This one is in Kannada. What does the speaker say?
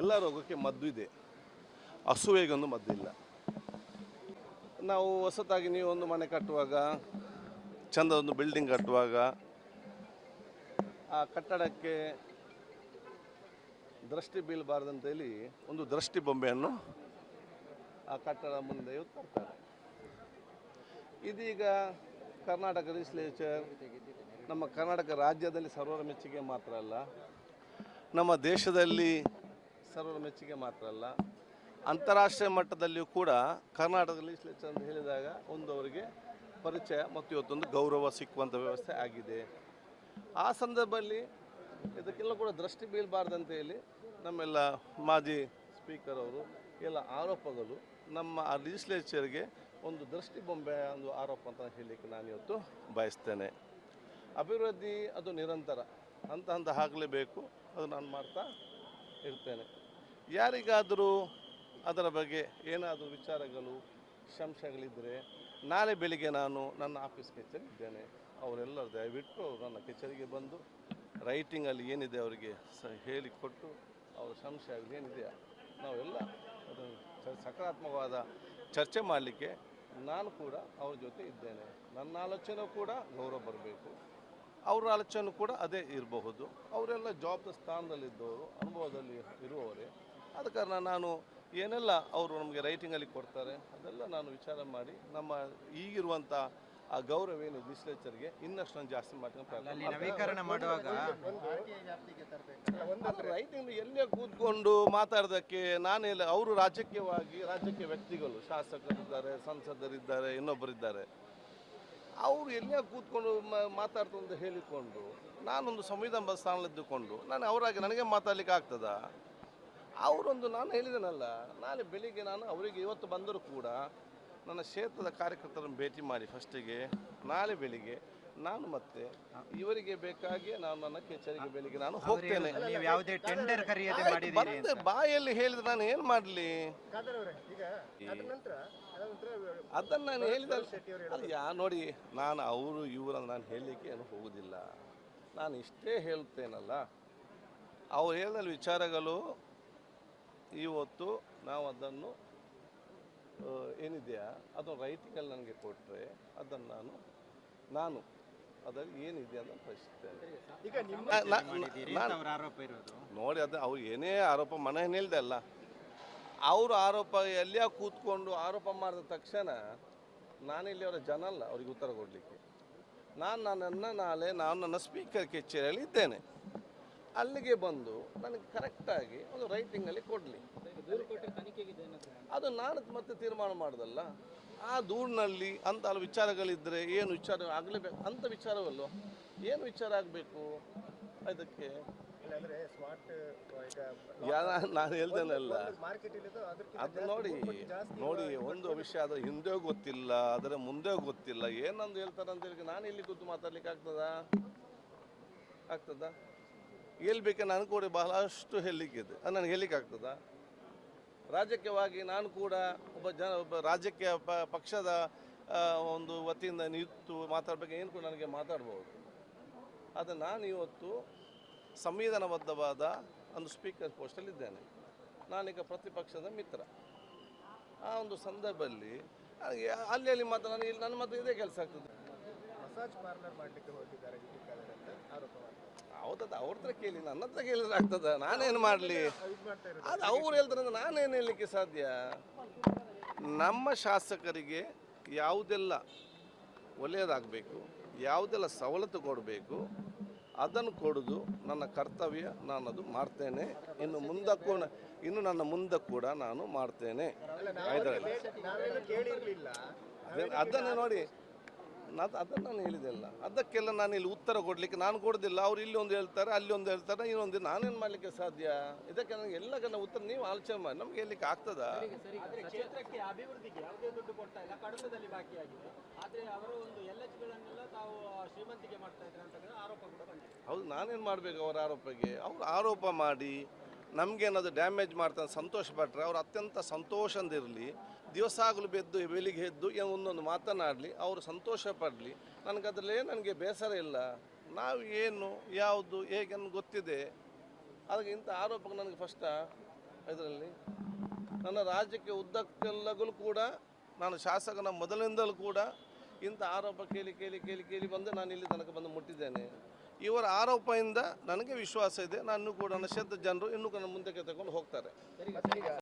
ಎಲ್ಲ ರೋಗಕ್ಕೆ ಮದ್ದು ಇದೆ. ಹಸುವೆಗೊಂದು ಮದ್ದಿಲ್ಲ ನಾವು ಹೊಸತಾಗಿ ನೀವು ಒಂದು ಮನೆ ಕಟ್ಟುವಾಗ, ಚಂದ ಒಂದು ಬಿಲ್ಡಿಂಗ್ ಕಟ್ಟುವಾಗ, ಆ ಕಟ್ಟಡಕ್ಕೆ ದೃಷ್ಟಿ ಬೀಳಬಾರ್ದಂತೇಳಿ ಒಂದು ದೃಷ್ಟಿ ಬೊಂಬೆಯನ್ನು ಆ ಕಟ್ಟಡ ಮುಂದೆ ತರ್ತಾರೆ. ಇದೀಗ ಕರ್ನಾಟಕ ಲೆಜಿಸ್ಲೇಚರ್ ನಮ್ಮ ಕರ್ನಾಟಕ ರಾಜ್ಯದಲ್ಲಿ ಸರ್ವರ ಮೆಚ್ಚುಗೆ ಮಾತ್ರ ಅಲ್ಲ, ನಮ್ಮ ದೇಶದಲ್ಲಿ ಸರ್ವರ ಮೆಚ್ಚುಗೆ ಮಾತ್ರ ಅಲ್ಲ, ಅಂತಾರಾಷ್ಟ್ರೀಯ ಮಟ್ಟದಲ್ಲಿಯೂ ಕೂಡ ಕರ್ನಾಟಕ ಲೆಜಿಸ್ಲೇಚರ್ ಅಂತ ಹೇಳಿದಾಗ ಒಂದು ಅವರಿಗೆ ಪರಿಚಯ ಮತ್ತು ಇವತ್ತೊಂದು ಗೌರವ ಸಿಕ್ಕುವಂಥ ವ್ಯವಸ್ಥೆ ಆಗಿದೆ. ಆ ಸಂದರ್ಭದಲ್ಲಿ ಇದಕ್ಕೆಲ್ಲ ಕೂಡ ದೃಷ್ಟಿ ಬೀಳಬಾರ್ದಂತ ಹೇಳಿ ನಮ್ಮೆಲ್ಲ ಮಾಜಿ ಸ್ಪೀಕರ್ ಅವರು ಎಲ್ಲ ಆರೋಪಗಳು ನಮ್ಮ ಆ ಲೆಜಿಸ್ಲೇಚರ್ಗೆ ಒಂದು ದೃಷ್ಟಿ ಬೊಂಬೆ ಒಂದು ಆರೋಪ ಅಂತ ಹೇಳಲಿಕ್ಕೆ ನಾನು ಇವತ್ತು ಬಯಸ್ತೇನೆ. ಅಭಿವೃದ್ಧಿ ಅದು ನಿರಂತರ, ಹಂತ ಹಂತ ಆಗಲೇಬೇಕು, ಅದು ನಾನು ಮಾಡ್ತಾ ಇರ್ತೇನೆ. ಯಾರಿಗಾದರೂ ಅದರ ಬಗ್ಗೆ ಏನಾದರೂ ವಿಚಾರಗಳು ಸಂಶಯಗಳಿದ್ದರೆ ನಾಳೆ ಬೆಳಿಗ್ಗೆ ನಾನು ನನ್ನ ಆಫೀಸ್ ಕಚೇರಿದ್ದೇನೆ ಅವರೆಲ್ಲರೂ ದಯವಿಟ್ಟು ನನ್ನ ಕಚೇರಿಗೆ ಬಂದು ರೈಟಿಂಗಲ್ಲಿ ಏನಿದೆ ಅವರಿಗೆ ಸ ಹೇಳಿಕೊಟ್ಟು ಅವರ ಸಂಶಯ ಏನಿದೆ ನಾವೆಲ್ಲ ಅದನ್ನು ಸಕಾರಾತ್ಮಕವಾದ ಚರ್ಚೆ ಮಾಡಲಿಕ್ಕೆ ನಾನು ಕೂಡ ಅವ್ರ ಜೊತೆ ಇದ್ದೇನೆ. ನನ್ನ ಆಲೋಚನೆ ಕೂಡ ಗೌರವ ಬರಬೇಕು. ಅವರ ಆಲೋಚನೆ ಕೂಡ ಅದೇ ಇರಬಹುದು. ಅವರೆಲ್ಲ ಜಾಬ್ದ ಸ್ಥಾನದಲ್ಲಿದ್ದವರು, ಅನುಭವದಲ್ಲಿ ಇರುವವರೇ. ಆದ ಕಾರಣ ನಾನು ಏನೆಲ್ಲ ಅವರು ನಮಗೆ ರೈಟಿಂಗಲ್ಲಿ ಕೊಡ್ತಾರೆ ಅದೆಲ್ಲ ನಾನು ವಿಚಾರ ಮಾಡಿ ನಮ್ಮ ಈಗಿರುವಂಥ ಆ ಗೌರವ ಏನು ಲೆಜಿಸ್ಲೇಚರ್ಗೆ ಇನ್ನಷ್ಟು ನಾನು ಜಾಸ್ತಿ ಮಾಡ್ತೀನಿ. ಪ್ರಯತ್ನ ನವೀಕರಣ ಮಾಡುವಾಗ ರೈಟಿಂಗ್ ಎಲ್ಲೇ ಕೂತ್ಕೊಂಡು ಮಾತಾಡೋದಕ್ಕೆ ನಾನೆಲ್ಲ ಅವರು ರಾಜಕೀಯವಾಗಿ ರಾಜಕೀಯ ವ್ಯಕ್ತಿಗಳು ಶಾಸಕರಿದ್ದಾರೆ ಸಂಸದರಿದ್ದಾರೆ ಇನ್ನೊಬ್ಬರಿದ್ದಾರೆ. ಅವರು ಎಲ್ಲೇ ಕೂತ್ಕೊಂಡು ಮ- ಮಾತಾಡ್ತು ಅಂತ ಹೇಳಿಕೊಂಡು ನಾನೊಂದು ಸಂವಿಧಾನ ಸ್ಥಾನದಲ್ಲಿದ್ದುಕೊಂಡು ನಾನು ಅವರಾಗಿ ನನಗೆ ಮಾತಾಡ್ಲಿಕ್ಕೆ ಆಗ್ತದಾ? ಅವರೊಂದು ನಾನು ಹೇಳಿದೆನಲ್ಲ ನಾಳೆ ಬೆಳಿಗ್ಗೆ ನಾನು ಅವರಿಗೆ ಇವತ್ತು ಬಂದರೂ ಕೂಡ ನನ್ನ ಕ್ಷೇತ್ರದ ಕಾರ್ಯಕರ್ತರನ್ನು ಭೇಟಿ ಮಾಡಿ ಫಸ್ಟಿಗೆ ನಾಳೆ ಬೆಳಿಗ್ಗೆ ನಾನು ಮತ್ತೆ ಇವರಿಗೆ ಬೇಕಾಗಿ ನಾನು ನನ್ನ ಕಚೇರಿಗೆ ಬೆಳಿಗ್ಗೆ ನಾನು ಹೋಗ್ತೇನೆ. ನೀವು ಯಾವುದೇ ಟೆಂಡರ್ ಬಾಯಲ್ಲಿ ಹೇಳಿದ್ರೆ ನಾನು ಏನು ಮಾಡಲಿ? ಅದನ್ನ ಅದ ನಂತರ ಅದ ನಂತರ ಅದನ್ನು ನಾನು ಹೇಳಿದ ಅದು ಯಾ ನೋಡಿ ನಾನು ಅವರು ಇವರನ್ನು ನಾನು ಹೇಳಲಿಕ್ಕೆ ಏನು ಹೋಗುದಿಲ್ಲ. ನಾನು ಇಷ್ಟೇ ಹೇಳ್ತೇನಲ್ಲ ಅವ್ರು ಹೇಳಿದ ವಿಚಾರಗಳು ಇವತ್ತು ನಾವು ಅದನ್ನು ಏನಿದೆಯಾ? ಅದನ್ನು ರೈಟಿಂಗಲ್ಲಿ ನನಗೆ ಕೊಟ್ಟರೆ ಅದನ್ನು ನಾನು ನಾನು ಅದರಲ್ಲಿ ಏನಿದೆ ಅಂತ ಪ್ರಶ್ನಿಸ್ತೇನೆ. ನಾನು ನೋಡಿ ಅದು ಅವ್ರು ಏನೇ ಆರೋಪ ಮನೆ ನಿಲ್ದೆ ಅಲ್ಲ. ಅವರು ಆರೋಪ ಎಲ್ಲಿಯ ಕೂತ್ಕೊಂಡು ಆರೋಪ ಮಾಡಿದ ತಕ್ಷಣ ನಾನಿಲ್ಲಿ ಅವರ ಜನ ಅಲ್ಲ ಅವ್ರಿಗೆ ಉತ್ತರ ಕೊಡಲಿಕ್ಕೆ. ನಾನು ನನ್ನನ್ನು ನಾಳೆ ನಾನು ನನ್ನ ಸ್ಪೀಕರ್ ಕಚೇರಿಯಲ್ಲಿ ಇದ್ದೇನೆ ಅಲ್ಲಿಗೆ ಬಂದು ನನಗೆ ಕರೆಕ್ಟಾಗಿ ಒಂದು ರೈಟಿಂಗಲ್ಲಿ ಕೊಡಲಿ. ಅದು ನಾನು ಮತ್ತೆ ತೀರ್ಮಾನ ಮಾಡೋದಲ್ಲ. ಆ ದೂರಿನಲ್ಲಿ ಅಂತ ಅಲ್ಲಿ ವಿಚಾರಗಳಿದ್ದರೆ ಏನು ವಿಚಾರ ಆಗಲೇಬೇಕು? ಅಂಥ ವಿಚಾರವಲ್ಲ ಏನು ವಿಚಾರ ಆಗಬೇಕು? ಅದಕ್ಕೆ ನಾನು ಹೇಳ್ತೇನಲ್ಲ ಅದು ನೋಡಿ ನೋಡಿ, ಒಂದು ವಿಷಯ ಅದರ ಹಿಂದೆ ಗೊತ್ತಿಲ್ಲ ಅದರ ಮುಂದೆ ಗೊತ್ತಿಲ್ಲ. ಏನಂದು ಹೇಳ್ತಾರೆ ಅಂತ ಹೇಳಿ, ನಾನು ಇಲ್ಲಿ ಕೂತು ಮಾತಾಡ್ಲಿಕ್ಕೆ ಆಗ್ತದಾ? ಆಗ್ತದಾ? ಹೇಳ್ಬೇಕೆ ನಾನು ಕೂಡ ಬಹಳಷ್ಟು ಹೇಳಲಿಕ್ಕಿದೆ ಅದು ನನಗೆ ಹೇಳಲಿಕ್ಕೆ ಆಗ್ತದಾ? ರಾಜಕೀಯವಾಗಿ ನಾನು ಕೂಡ ಒಬ್ಬ ಜನ, ಒಬ್ಬ ರಾಜಕೀಯ ಪ, ಪಕ್ಷದ ಒಂದು ವತಿಯಿಂದ ನಿಂತು ಮಾತಾಡಬೇಕು, ಏನು ಕೂಡ ನನಗೆ ಮಾತಾಡ್ಬೋದು. ಆದರೆ ನಾನು ಇವತ್ತು ಸಂವಿಧಾನಬದ್ಧವಾದ ಒಂದು ಸ್ಪೀಕರ್ ಪೋಸ್ಟಲ್ಲಿದ್ದೇನೆ ನಾನೀಗ ಪ್ರತಿಪಕ್ಷದ ಮಿತ್ರ. ಆ ಒಂದು ಸಂದರ್ಭದಲ್ಲಿ ಅಲ್ಲಿ ಅಲ್ಲಿ ಮಾತ್ರ ನನಗೆ ನನ್ನ ಮಾತ್ರ ಇದೇ ಕೆಲಸ ಆಗ್ತದೆ. ಮಸಾಜ್ ಪಾರ್ಲರ್ ಮಾಡ್ಲಿಕ್ಕೆ ಹೊರಟಿದ್ದಾರೆ ದೀಪಿಕಾದರ್ ಅಂತ ಆರೋಪ ಮಾಡ್ತಾರೆ ಹೌದದು ಅವ್ರ ಹತ್ರ ಕೇಳಿ ನನ್ನ ಹತ್ರ ಕೇಳಿದ್ರೆ ಆಗ್ತದ ನಾನೇನು ಮಾಡಲಿ? ಅದು ಅವ್ರು ಹೇಳ್ತಾರೆ ಅಂದ್ರೆ ನಾನೇನು ಹೇಳಲಿಕ್ಕೆ ಸಾಧ್ಯ? ನಮ್ಮ ಶಾಸಕರಿಗೆ ಯಾವುದೆಲ್ಲ ಒಳ್ಳೆಯದಾಗಬೇಕು ಯಾವುದೆಲ್ಲ ಸವಲತ್ತು ಕೊಡಬೇಕು ಅದನ್ನು ಕೊಡೋದು ನನ್ನ ಕರ್ತವ್ಯ ನಾನು ಅದು ಮಾಡ್ತೇನೆ. ಇನ್ನು ಮುಂದಕ್ಕೂ ಇನ್ನು ನನ್ನ ಮುಂದಕ್ಕೆ ಕೂಡ ನಾನು ಮಾಡ್ತೇನೆ. ಅದನ್ನು ನೋಡಿ ನಾನು ಅದನ್ನು ನಾನು ಹೇಳಿದೆಲ್ಲ ಅದಕ್ಕೆಲ್ಲ ನಾನು ಇಲ್ಲಿ ಉತ್ತರ ಕೊಡಲಿಕ್ಕೆ ನಾನು ಕೊಡೋದಿಲ್ಲ. ಅವ್ರು ಇಲ್ಲಿ ಒಂದು ಹೇಳ್ತಾರೆ ಅಲ್ಲಿ ಒಂದು ಹೇಳ್ತಾರೆ ಇನ್ನೊಂದು ನಾನೇನು ಮಾಡಲಿಕ್ಕೆ ಸಾಧ್ಯ? ಇದಕ್ಕೆ ನನಗೆ ಎಲ್ಲ ಕನ್ನ ಉತ್ತರ ನೀವು ಆಲೋಚನೆ ಮಾಡಿ. ನಮ್ಗೆ ಹೇಳಲಿಕ್ಕೆ ಆಗ್ತದ? ಆದ್ರೆ ಕ್ಷೇತ್ರಕ್ಕೆ ಅಭಿವೃದ್ಧಿಗೆ ಯಾವುದೇ ದುಡ್ಡು ಕೊಡ್ತಾ ಇಲ್ಲ. ಕಡತದಲ್ಲಿ ಬಾಕಿ ಆಗಿದೆ. ಆದ್ರೆ ಅವರು ಒಂದು ಎಲ್ ಗಳನ್ನೆಲ್ಲ ತಾವು ಶ್ರೀಮಂತಿಗೆ ಮಾಡ್ತಾ ಇದ್ದಾರೆ ಅಂತ ಆರೋಪ ಕೂಡ ಬಂದಿದೆ. ಹೌದು ನಾನೇನು ಮಾಡಬೇಕು ಅವರ ಆರೋಪಕ್ಕೆ ಅವ್ರು ಆರೋಪ ಮಾಡಿ ನಮಗೇನಾದ್ರು ಡ್ಯಾಮೇಜ್ ಮಾಡ್ತಾನೆ ಸಂತೋಷ ಪಟ್ಟರೆ ಅವ್ರು ಅತ್ಯಂತ ಸಂತೋಷದಿರಲಿ ದಿವಸ ಆಗಲು ಬೆದ್ದು, ಬೆಳಿಗ್ಗೆ ಎದ್ದು ಒಂದೊಂದು ಮಾತನಾಡಲಿ, ಅವರು ಸಂತೋಷ ಪಡಲಿ. ನನಗದ್ರಲ್ಲೇ ನನಗೆ ಬೇಸರ ಇಲ್ಲ. ನಾವು ಏನು, ಯಾವುದು, ಹೇಗೆ ಗೊತ್ತಿದೆ. ಅದಕ್ಕೆ ಇಂಥ ಆರೋಪಕ್ಕೆ ನನಗೆ ಫಸ್ಟ ಇದರಲ್ಲಿ. ನನ್ನ ರಾಜ್ಯಕ್ಕೆ ಉದ್ದಕ್ಕೆಲ್ಲಗಲು ಕೂಡ, ನಾನು ಶಾಸಕನ ಮೊದಲಿನಿಂದಲೂ ಕೂಡ ಇಂಥ ಆರೋಪ ಕೇಳಿ ಕೇಳಿ ಕೇಳಿ ಕೇಳಿ ಬಂದು ನಾನು ಇಲ್ಲಿ ತನಕ ಬಂದು ಮುಟ್ಟಿದ್ದೇನೆ. ಇವರ ಆರೋಪದಿಂದ ನನಗೆ ವಿಶ್ವಾಸ ಇದೆ. ನಾನು ಕೂಡ ನಶದ ಜನರು ಇನ್ನೂ ಕೂಡ ಮುಂದಕ್ಕೆ ತಗೊಂಡು ಹೋಗ್ತಾರೆ.